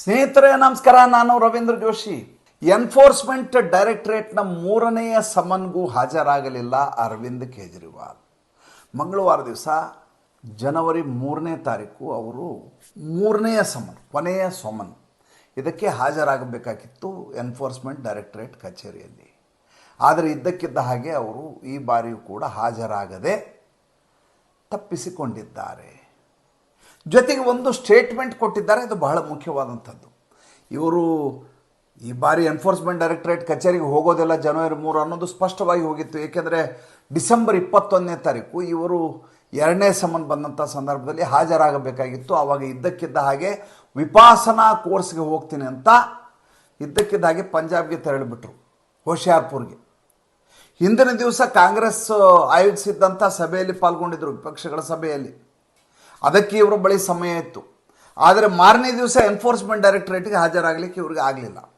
ಸ್ನೇಹಿತರೆ, ನಮಸ್ಕಾರ. ನಾನು ರವೀಂದ್ರ ಜೋಶಿ. ಎನ್ಫೋರ್ಸ್ಮೆಂಟ್ ಡೈರೆಕ್ಟರೇಟ್ನ ಮೂರನೆಯ ಸಮನ್ಗೂ ಹಾಜರಾಗಲಿಲ್ಲ ಅರವಿಂದ್ ಕೇಜ್ರಿವಾಲ್. ಮಂಗಳವಾರ ದಿವಸ, ಜನವರಿ ಮೂರನೇ ತಾರೀಕು ಅವರು ಮೂರನೆಯ ಸಮನ್, ಕೊನೆಯ ಸಮನ್ ಇದಕ್ಕೆ ಹಾಜರಾಗಬೇಕಾಗಿತ್ತು ಎನ್ಫೋರ್ಸ್ಮೆಂಟ್ ಡೈರೆಕ್ಟರೇಟ್ ಕಚೇರಿಯಲ್ಲಿ. ಆದರೆ ಇದ್ದಕ್ಕಿದ್ದ ಹಾಗೆ ಅವರು ಈ ಬಾರಿಯೂ ಕೂಡ ಹಾಜರಾಗದೆ ತಪ್ಪಿಸಿಕೊಂಡಿದ್ದಾರೆ. ಜೊತೆಗೆ ಒಂದು ಸ್ಟೇಟ್ಮೆಂಟ್ ಕೊಟ್ಟಿದ್ದಾರೆ, ಅದು ಬಹಳ ಮುಖ್ಯವಾದಂಥದ್ದು. ಇವರು ಈ ಬಾರಿ ಎನ್ಫೋರ್ಸ್ಮೆಂಟ್ ಡೈರೆಕ್ಟರೇಟ್ ಕಚೇರಿಗೆ ಹೋಗೋದೆಲ್ಲ ಜನವರಿ ಮೂರು ಅನ್ನೋದು ಸ್ಪಷ್ಟವಾಗಿ ಹೋಗಿತ್ತು. ಏಕೆಂದರೆ ಡಿಸೆಂಬರ್ ಇಪ್ಪತ್ತೊಂದನೇ ತಾರೀಕು ಇವರು ಎರಡನೇ ಸಮನ್ ಬಂದಂಥ ಸಂದರ್ಭದಲ್ಲಿ ಹಾಜರಾಗಬೇಕಾಗಿತ್ತು. ಆವಾಗ ಇದ್ದಕ್ಕಿದ್ದ ಹಾಗೆ ವಿಪಾಸನಾ ಕೋರ್ಸ್ಗೆ ಹೋಗ್ತೀನಿ ಅಂತ ಇದ್ದಕ್ಕಿದ್ದ ಹಾಗೆ ಪಂಜಾಬ್ಗೆ ತೆರಳಿಬಿಟ್ರು, ಹೋಶಿಯಾರ್ಪುರ್ಗೆ. ಹಿಂದಿನ ದಿವಸ ಕಾಂಗ್ರೆಸ್ ಆಯೋಜಿಸಿದ್ದಂಥ ಸಭೆಯಲ್ಲಿ ಪಾಲ್ಗೊಂಡಿದ್ದರು ವಿಪಕ್ಷಗಳ ಸಭೆಯಲ್ಲಿ. ಅದಕ್ಕೆ ಇವರ ಬಳಿ ಸಮಯ ಇತ್ತು. ಆದರೆ ಮಾರನೇ ದಿವಸ ಎನ್ಫೋರ್ಸ್ಮೆಂಟ್ ಡೈರೆಕ್ಟರೇಟ್ಗೆ ಹಾಜರಾಗಲಿಕ್ಕೆ ಇವ್ರಿಗೆ ಆಗಲಿಲ್ಲ.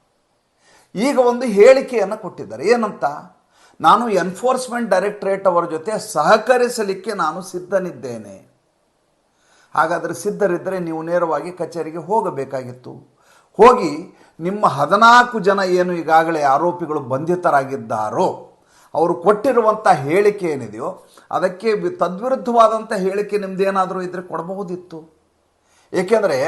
ಈಗ ಒಂದು ಹೇಳಿಕೆಯನ್ನು ಕೊಟ್ಟಿದ್ದಾರೆ. ಏನಂತ? ನಾನು ಎನ್ಫೋರ್ಸ್ಮೆಂಟ್ ಡೈರೆಕ್ಟರೇಟ್ ಅವರ ಜೊತೆ ಸಹಕರಿಸಲಿಕ್ಕೆ ನಾನು ಸಿದ್ಧನಿದ್ದೇನೆ. ಹಾಗಾದರೆ ಸಿದ್ಧರಿದ್ದರೆ ನೀವು ನೇರವಾಗಿ ಕಚೇರಿಗೆ ಹೋಗಬೇಕಾಗಿತ್ತು. ಹೋಗಿ ನಿಮ್ಮ ಹದಿನಾಲ್ಕು ಜನ ಏನು ಈಗಾಗಲೇ ಆರೋಪಿಗಳು ಬಂಧಿತರಾಗಿದ್ದಾರೋ ಅವರು ಕೊಟ್ಟಿರುವಂಥ ಹೇಳಿಕೆ ಏನಿದೆಯೋ, ಅದಕ್ಕೆ ತದ್ವಿರುದ್ಧವಾದಂಥ ಹೇಳಿಕೆ ನಿಮ್ಮದೇನಾದರೂ ಇದ್ದರೆ ಕೊಡಬಹುದಿತ್ತು. ಏಕೆಂದರೆ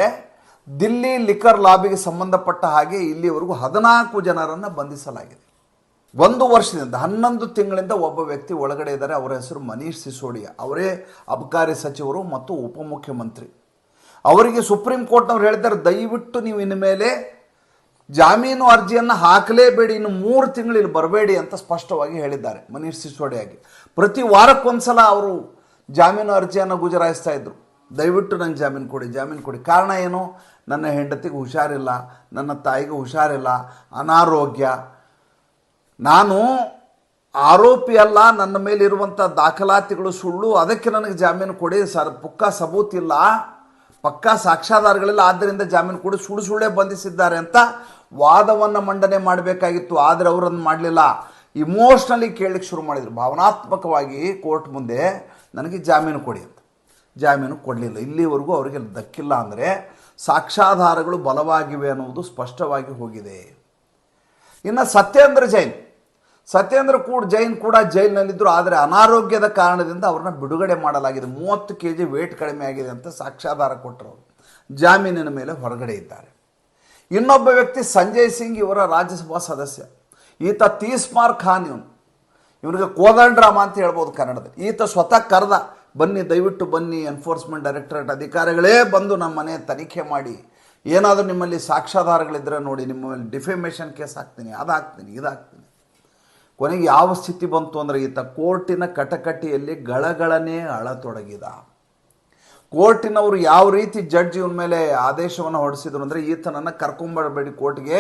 ದಿಲ್ಲಿ ಲಿಕರ್ ಲಾಬಿಗೆ ಸಂಬಂಧಪಟ್ಟ ಹಾಗೆ ಇಲ್ಲಿವರೆಗೂ ಹದಿನಾಲ್ಕು ಜನರನ್ನು ಬಂಧಿಸಲಾಗಿದೆ. ಒಂದು ವರ್ಷದಿಂದ, ಹನ್ನೊಂದು ತಿಂಗಳಿಂದ ಒಬ್ಬ ವ್ಯಕ್ತಿ ಒಳಗಡೆ ಇದ್ದಾರೆ. ಅವರ ಹೆಸರು ಮನೀಶ್ ಸಿಸೋಡಿಯಾ. ಅವರೇ ಅಬಕಾರಿ ಸಚಿವರು ಮತ್ತು ಉಪಮುಖ್ಯಮಂತ್ರಿ. ಅವರಿಗೆ ಸುಪ್ರೀಂ ಕೋರ್ಟ್ನವ್ರು ಹೇಳಿದ್ದಾರೆ, ದಯವಿಟ್ಟು ನೀವು ಇನ್ನು ಮೇಲೆ ಜಾಮೀನು ಅರ್ಜಿಯನ್ನು ಹಾಕಲೇಬೇಡಿ, ಇನ್ನು ಮೂರು ತಿಂಗಳು ಇಲ್ಲಿ ಬರಬೇಡಿ ಅಂತ ಸ್ಪಷ್ಟವಾಗಿ ಹೇಳಿದ್ದಾರೆ ಮನೀಶ್ ಸಿಸೋಡಿಯಾಗಿ. ಪ್ರತಿ ವಾರಕ್ಕೊಂದ್ಸಲ ಅವರು ಜಾಮೀನು ಅರ್ಜಿಯನ್ನು ಗುಜರಾಯಿಸ್ತಾ ಇದ್ರು. ದಯವಿಟ್ಟು ನಂಗೆ ಜಾಮೀನು ಕೊಡಿ ಜಾಮೀನು ಕೊಡಿ. ಕಾರಣ ಏನು? ನನ್ನ ಹೆಂಡತಿಗೆ ಹುಷಾರಿಲ್ಲ, ನನ್ನ ತಾಯಿಗೆ ಹುಷಾರಿಲ್ಲ, ಅನಾರೋಗ್ಯ. ನಾನು ಆರೋಪಿ ಅಲ್ಲ ನನ್ನ ಮೇಲಿರುವಂಥ ದಾಖಲಾತಿಗಳು ಸುಳ್ಳು, ಅದಕ್ಕೆ ನನಗೆ ಜಾಮೀನು ಕೊಡಿ. ಸರ್, ಪುಕ್ಕ ಸಬೂತಿಲ್ಲ ಪಕ್ಕಾ ಸಾಕ್ಷಾಧಾರಗಳಿಲ್ಲ ಆದ್ದರಿಂದ ಜಾಮೀನು ಕೊಡಿ. ಸುಳ್ಳು ಸುಳ್ಳೇ ಬಂಧಿಸಿದ್ದಾರೆ ಅಂತ ವಾದವನ್ನು ಮಂಡನೆ ಮಾಡಬೇಕಾಗಿತ್ತು, ಆದರೆ ಅವರನ್ನು ಮಾಡಲಿಲ್ಲ. ಇಮೋಷ್ನಲಿ ಕೇಳಲಿಕ್ಕೆ ಶುರು ಮಾಡಿದರು. ಭಾವನಾತ್ಮಕವಾಗಿ ಕೋರ್ಟ್ ಮುಂದೆ ನನಗೆ ಜಾಮೀನು ಕೊಡಿ ಅಂತ. ಜಾಮೀನು ಕೊಡಲಿಲ್ಲ. ಇಲ್ಲಿವರೆಗೂ ಅವರಿಗೆ ದಕ್ಕಿಲ್ಲ ಅಂದರೆ ಸಾಕ್ಷ್ಯಾಧಾರಗಳು ಬಲವಾಗಿವೆ ಅನ್ನುವುದು ಸ್ಪಷ್ಟವಾಗಿ ಹೋಗಿದೆ. ಇನ್ನು ಸತ್ಯೇಂದ್ರ ಜೈನ್. ಸತ್ಯೇಂದ್ರ ಕೂಡ ಜೈನ್ ಕೂಡ ಜೈಲಿನಲ್ಲಿದ್ದರು ಆದರೆ ಅನಾರೋಗ್ಯದ ಕಾರಣದಿಂದ ಅವ್ರನ್ನ ಬಿಡುಗಡೆ ಮಾಡಲಾಗಿದೆ. ಮೂವತ್ತು ಕೆ ಜಿ ವೇಟ್ ಕಡಿಮೆ ಆಗಿದೆ ಅಂತ ಸಾಕ್ಷ್ಯಾಧಾರ ಕೊಟ್ಟರು. ಜಾಮೀನಿನ ಮೇಲೆ ಹೊರಗಡೆ ಇದ್ದಾರೆ. ಇನ್ನೊಬ್ಬ ವ್ಯಕ್ತಿ ಸಂಜಯ್ ಸಿಂಗ್ ಇವರ ರಾಜ್ಯಸಭಾ ಸದಸ್ಯ. ಈತ ತೀಸ್ಮಾರ್ ಖಾನ್ ಇವನು. ಇವನಿಗೆ ಕೋದಂಡ್ರಾಮ ಅಂತ ಹೇಳ್ಬೋದು ಕನ್ನಡದಲ್ಲಿ. ಈತ ಸ್ವತಃ ಕರೆದ, ಬನ್ನಿ, ದಯವಿಟ್ಟು ಬನ್ನಿ ಎನ್ಫೋರ್ಸ್ಮೆಂಟ್ ಡೈರೆಕ್ಟರೇಟ್ ಅಧಿಕಾರಿಗಳೇ ಬಂದು ನಮ್ಮ ಮನೆ ತನಿಖೆ ಮಾಡಿ. ಏನಾದರೂ ನಿಮ್ಮಲ್ಲಿ ಸಾಕ್ಷ್ಯಾಧಾರಗಳಿದ್ದರೆ ನೋಡಿ, ನಿಮ್ಮ ಮೇಲೆ ಡಿಫೆಮೇಷನ್ ಕೇಸ್ ಹಾಕ್ತೀನಿ ಅದು ಹಾಕ್ತೀನಿ ಇದು ಕೊನೆಗೆ ಯಾವ ಸ್ಥಿತಿ ಬಂತು ಅಂದರೆ ಈತ ಕೋರ್ಟಿನ ಕಟಕಟಿಯಲ್ಲಿ ಗಳಗಳನೇ ಅಳತೊಡಗಿದ. ಕೋರ್ಟಿನವರು ಯಾವ ರೀತಿ ಜಡ್ಜ್ ಇವನ ಮೇಲೆ ಆದೇಶವನ್ನು ಹೊರಡಿಸಿದ್ರು ಅಂದರೆ ಈತನನ್ನು ಕರ್ಕೊಂಬರಬೇಡಿ ಕೋರ್ಟ್ಗೆ.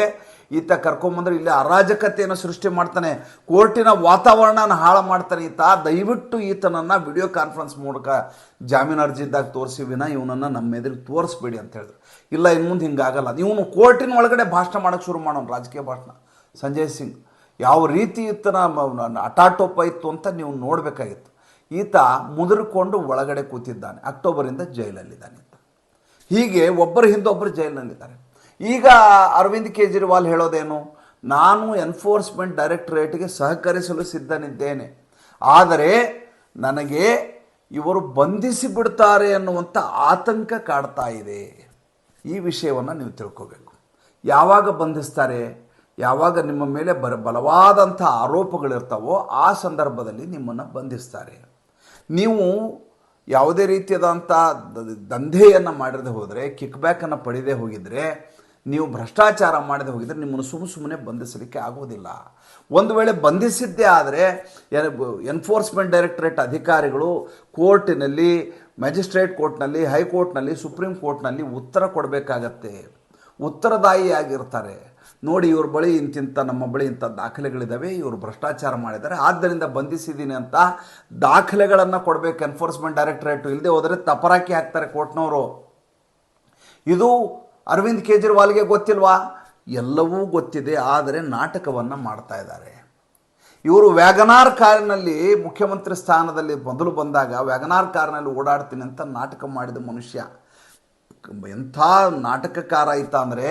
ಈತ ಕರ್ಕೊಂಬಂದ್ರೆ ಇಲ್ಲಿ ಅರಾಜಕತೆಯನ್ನು ಸೃಷ್ಟಿ ಮಾಡ್ತಾನೆ. ಕೋರ್ಟಿನ ವಾತಾವರಣನ ಹಾಳು ಮಾಡ್ತಾನೆ ಈತ. ದಯವಿಟ್ಟು ಈತನನ್ನು ವಿಡಿಯೋ ಕಾನ್ಫರೆನ್ಸ್ ಮೂಲಕ ಜಾಮೀನು ಅರ್ಜಿದ್ದಾಗ ತೋರಿಸಿ ವಿನ ಇವನನ್ನು ನಮ್ಮ ಎದುರು ತೋರಿಸ್ಬೇಡಿ ಅಂತ ಹೇಳಿದ್ರು. ಇಲ್ಲ ಇನ್ನು ಮುಂದೆ ಹಿಂಗಾಗಲ್ಲ ಇವನು ಕೋರ್ಟಿನ ಒಳಗಡೆ ಭಾಷಣ ಮಾಡೋಕ್ಕೆ ಶುರು ಮಾಡೋನು, ರಾಜಕೀಯ ಭಾಷಣ. ಸಂಜಯ್ ಸಿಂಗ್, ಯಾವ ರೀತಿ ಈತನ ಅಟಾಟೋಪ ಇತ್ತು ಅಂತ ನೀವು ನೋಡಬೇಕಾಗಿತ್ತು. ಈತ ಮುದುರಿಕೊಂಡು ಒಳಗಡೆ ಕೂತಿದ್ದಾನೆ. ಅಕ್ಟೋಬರಿಂದ ಜೈಲಲ್ಲಿದ್ದಾನೆ ಈತ. ಹೀಗೆ ಒಬ್ಬರ ಹಿಂದೆ ಒಬ್ಬರು ಜೈಲಿನಲ್ಲಿದ್ದಾರೆ. ಈಗ ಅರವಿಂದ್ ಕೇಜ್ರಿವಾಲ್ ಹೇಳೋದೇನು? ನಾನು ಎನ್ಫೋರ್ಸ್ಮೆಂಟ್ ಡೈರೆಕ್ಟರೇಟ್ಗೆ ಸಹಕರಿಸಲು ಸಿದ್ಧನಿದ್ದೇನೆ. ಆದರೆ ನನಗೆ ಇವರು ಬಂಧಿಸಿ ಬಿಡ್ತಾರೆ ಅನ್ನುವಂಥ ಆತಂಕ ಕಾಡ್ತಾ ಇದೆ. ಈ ವಿಷಯವನ್ನು ನೀವು ತಿಳ್ಕೋಬೇಕು. ಯಾವಾಗ ಬಂಧಿಸ್ತಾರೆ? ಯಾವಾಗ ನಿಮ್ಮ ಮೇಲೆ ಬರ ಬಲವಾದಂಥ ಆರೋಪಗಳಿರ್ತಾವೋ ಆ ಸಂದರ್ಭದಲ್ಲಿ ನಿಮ್ಮನ್ನು ಬಂಧಿಸ್ತಾರೆ. ನೀವು ಯಾವುದೇ ರೀತಿಯಾದಂಥ ದಂಧೆಯನ್ನು ಮಾಡಿದೆ ಹೋದರೆ ಕಿಕ್ ಬ್ಯಾಕನ್ನು ಪಡೆದೇ ಹೋಗಿದರೆ, ನೀವು ಭ್ರಷ್ಟಾಚಾರ ಮಾಡದೆ ಹೋಗಿದರೆ ನಿಮ್ಮನ್ನು ಸುಮ್ಮ ಸುಮ್ಮನೆ ಬಂಧಿಸಲಿಕ್ಕೆ ಆಗೋದಿಲ್ಲ ಒಂದು ವೇಳೆ ಬಂಧಿಸಿದ್ದೇ ಆದರೆ ಎನ್ಫೋರ್ಸ್ಮೆಂಟ್ ಡೈರೆಕ್ಟರೇಟ್ ಅಧಿಕಾರಿಗಳು ಕೋರ್ಟಿನಲ್ಲಿ ಮ್ಯಾಜಿಸ್ಟ್ರೇಟ್ ಕೋರ್ಟ್ನಲ್ಲಿ ಹೈಕೋರ್ಟ್ನಲ್ಲಿ ಸುಪ್ರೀಂ ಕೋರ್ಟ್ನಲ್ಲಿ ಉತ್ತರ ಕೊಡಬೇಕಾಗತ್ತೆ. ಉತ್ತರದಾಯಿಯಾಗಿರ್ತಾರೆ. ನೋಡಿ ಇವ್ರ ಬಳಿ ಇಂತಿಂಥ ನಮ್ಮ ಬಳಿ ಇಂಥ ದಾಖಲೆಗಳಿದ್ದಾವೆ ಇವರು ಭ್ರಷ್ಟಾಚಾರ ಮಾಡಿದ್ದಾರೆ. ಆದ್ದರಿಂದ ಬಂಧಿಸಿದ್ದೀನಿ ಅಂತ ದಾಖಲೆಗಳನ್ನು ಕೊಡಬೇಕು ಎನ್ಫೋರ್ಸ್ಮೆಂಟ್ ಡೈರೆಕ್ಟರೇಟು ಇಲ್ಲದೆ ಹೋದರೆ ತಪರಾಕಿ ಹಾಕ್ತಾರೆ ಕೋರ್ಟ್ನವರು. ಇದು ಅರವಿಂದ್ ಕೇಜ್ರಿವಾಲ್ಗೆ ಗೊತ್ತಿಲ್ವಾ? ಎಲ್ಲವೂ ಗೊತ್ತಿದೆ, ಆದರೆ ನಾಟಕವನ್ನು ಮಾಡ್ತಾ ಇದ್ದಾರೆ. ಇವರು ವ್ಯಾಗನಾರ್ ಕಾರಿನಲ್ಲಿ ಮುಖ್ಯಮಂತ್ರಿ ಸ್ಥಾನದಲ್ಲಿ ಮೊದಲು ಬಂದಾಗ, ವ್ಯಾಗನಾರ್ ಕಾರಿನಲ್ಲಿ ಓಡಾಡ್ತೀನಿ ಅಂತ ನಾಟಕ ಮಾಡಿದ ಮನುಷ್ಯ. ಎಂಥ ನಾಟಕಕಾರ ಆಯ್ತಾ ಅಂದರೆ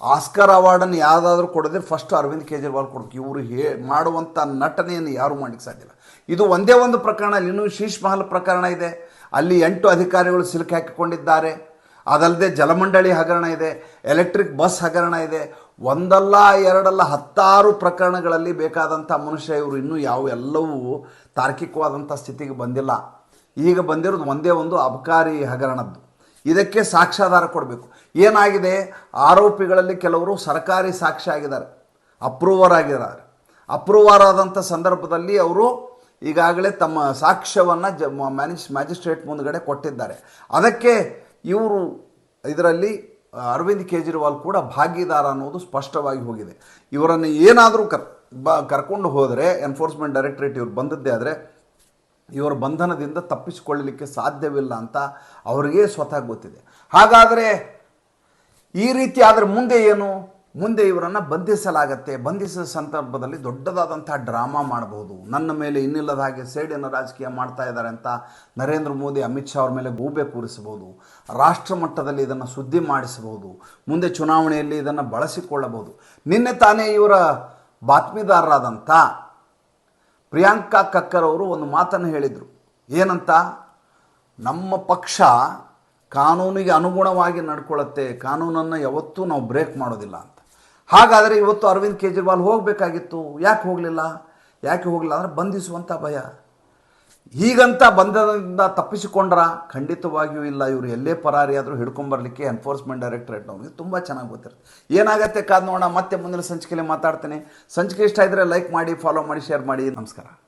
ಆಸ್ಕರ್ ಅವಾರ್ಡನ್ನು ಯಾವುದಾದ್ರೂ ಕೊಡದೆ ಫಸ್ಟ್ ಅರವಿಂದ್ ಕೇಜ್ರಿವಾಲ್ ಕೊಡ್ತೀವಿ ಇವರು ಹೇ ಮಾಡುವಂಥ ನಟನೆಯನ್ನು ಯಾರೂ ಮಾಡಲಿಕ್ಕೆ ಸಾಧ್ಯ ಇಲ್ಲ. ಇದು ಒಂದೇ ಒಂದು ಪ್ರಕರಣ, ಇನ್ನೂ ಶೀಶ್ ಮಹಲ್ ಪ್ರಕರಣ ಇದೆ. ಅಲ್ಲಿ ಎಂಟು ಅಧಿಕಾರಿಗಳು ಸಿಲುಕಿ ಹಾಕಿಕೊಂಡಿದ್ದಾರೆ. ಅದಲ್ಲದೆ ಜಲಮಂಡಳಿ ಹಗರಣ ಇದೆ, ಎಲೆಕ್ಟ್ರಿಕ್ ಬಸ್ ಹಗರಣ ಇದೆ. ಒಂದಲ್ಲ, ಎರಡಲ್ಲ, ಹತ್ತಾರು ಪ್ರಕರಣಗಳಲ್ಲಿ ಬೇಕಾದಂಥ ಮನುಷ್ಯ ಇವರು ಇನ್ನೂ ಯಾವ ಎಲ್ಲವೂ ತಾರ್ಕಿಕವಾದಂಥ ಸ್ಥಿತಿಗೆ ಬಂದಿಲ್ಲ. ಈಗ ಬಂದಿರೋದು ಒಂದೇ ಒಂದು ಅಬಕಾರಿ ಹಗರಣದ್ದು. ಇದಕ್ಕೆ ಸಾಕ್ಷ್ಯಾಧಾರ ಕೊಡಬೇಕು. ಏನಾಗಿದೆ? ಆರೋಪಿಗಳಲ್ಲಿ ಕೆಲವರು ಸರ್ಕಾರಿ ಸಾಕ್ಷಿ ಆಗಿದ್ದಾರೆ. ಅಪ್ರೂವರ್ ಆಗಿದ್ದಾರೆ. ಅಪ್ರೂವರ್ ಆದಂಥ ಸಂದರ್ಭದಲ್ಲಿ ಅವರು ಈಗಾಗಲೇ ತಮ್ಮ ಸಾಕ್ಷ್ಯವನ್ನು ಜ ಮ್ಯಾನಿಸ್, ಮ್ಯಾಜಿಸ್ಟ್ರೇಟ್ ಮುಂದ್ಗಡೆ ಕೊಟ್ಟಿದ್ದಾರೆ. ಅದಕ್ಕೆ ಇವರು ಇದರಲ್ಲಿ ಅರವಿಂದ್ ಕೇಜ್ರಿವಾಲ್ ಕೂಡ ಭಾಗಿದಾರ ಅನ್ನೋದು ಸ್ಪಷ್ಟವಾಗಿ ಹೋಗಿದೆ. ಇವರನ್ನು ಏನಾದರೂ ಕರ್, ಬ, ಕರ್ಕೊಂಡು ಹೋದರೆ ಎನ್ಫೋರ್ಸ್ಮೆಂಟ್ ಡೈರೆಕ್ಟ್ರೇಟ್ ಇವ್ರು ಬಂದದ್ದೇ ಆದರೆ ಇವರ ಬಂಧನದಿಂದ ತಪ್ಪಿಸಿಕೊಳ್ಳಲಿಕ್ಕೆ ಸಾಧ್ಯವಿಲ್ಲ ಅಂತ ಅವರಿಗೆ ಸ್ವತಃ ಗೊತ್ತಿದೆ. ಹಾಗಾದರೆ ಈ ರೀತಿ ಆದರೆ ಮುಂದೆ ಏನು? ಮುಂದೆ ಇವರನ್ನು ಬಂಧಿಸಲಾಗತ್ತೆ. ಬಂಧಿಸಿದ ಸಂದರ್ಭದಲ್ಲಿ ದೊಡ್ಡದಾದಂಥ ಡ್ರಾಮಾ ಮಾಡಬಹುದು ನನ್ನ ಮೇಲೆ ಇನ್ನಿಲ್ಲದ ಹಾಗೆ ಸೇಡಿನ ರಾಜಕೀಯ ಮಾಡ್ತಾ ಇದ್ದಾರೆ ಅಂತ ನರೇಂದ್ರ ಮೋದಿ, ಅಮಿತ್ ಶಾ ಅವ್ರ ಮೇಲೆ ಗೂಬೆ ಕೂರಿಸಬಹುದು. ರಾಷ್ಟ್ರ ಮಟ್ಟದಲ್ಲಿ ಇದನ್ನು ಸುದ್ದಿ ಮಾಡಿಸಬಹುದು. ಮುಂದೆ ಚುನಾವಣೆಯಲ್ಲಿ ಇದನ್ನು ಬಳಸಿಕೊಳ್ಳಬಹುದು. ನಿನ್ನೆ ತಾನೇ ಇವರ ಬಾತ್ಮೀದಾರರಾದಂಥ ಪ್ರಿಯಾಂಕಾ ಕಕ್ಕರ್ ಅವರು ಒಂದು ಮಾತನ್ನು ಹೇಳಿದರು. ಏನಂತ? ನಮ್ಮ ಪಕ್ಷ ಕಾನೂನಿಗೆ ಅನುಗುಣವಾಗಿ ನಡ್ಕೊಳ್ಳುತ್ತೆ, ಕಾನೂನನ್ನು ಯಾವತ್ತೂ ನಾವು ಬ್ರೇಕ್ ಮಾಡೋದಿಲ್ಲ ಅಂತ. ಹಾಗಾದರೆ ಇವತ್ತು ಅರವಿಂದ್ ಕೇಜ್ರಿವಾಲ್ ಹೋಗಬೇಕಾಗಿತ್ತು. ಯಾಕೆ ಹೋಗಲಿಲ್ಲ? ಯಾಕೆ ಹೋಗಲಿಲ್ಲ ಅಂದರೆ ಬಂಧಿಸುವಂಥ ಭಯ. ಹೀಗಂತ ಬಂಧನದಿಂದ ತಪ್ಪಿಸಿಕೊಂಡ್ರ ಖಂಡಿತವಾಗಿಯೂ ಇಲ್ಲ. ಇವರು ಎಲ್ಲೇ ಪರಾರಿಯಾದರೂ ಹಿಡ್ಕೊಂಬರ್ಲಿಕ್ಕೆ ಎನ್ಫೋರ್ಸ್ಮೆಂಟ್ ನಮಗೆ ತುಂಬ ಚೆನ್ನಾಗಿ ಗೊತ್ತಿರುತ್ತೆ. ಏನಾಗತ್ತೆ ಕಾದ್ ನೋಡೋಣ, ಮತ್ತೆ ಮುಂದಿನ ಸಂಚಿಕೆಯಲ್ಲಿ ಮಾತಾಡ್ತೇನೆ. ಸಂಚಿಕೆ ಇಷ್ಟ ಇದ್ದರೆ ಲೈಕ್ ಮಾಡಿ ಫಾಲೋ ಮಾಡಿ ಶೇರ್ ಮಾಡಿ. ನಮಸ್ಕಾರ.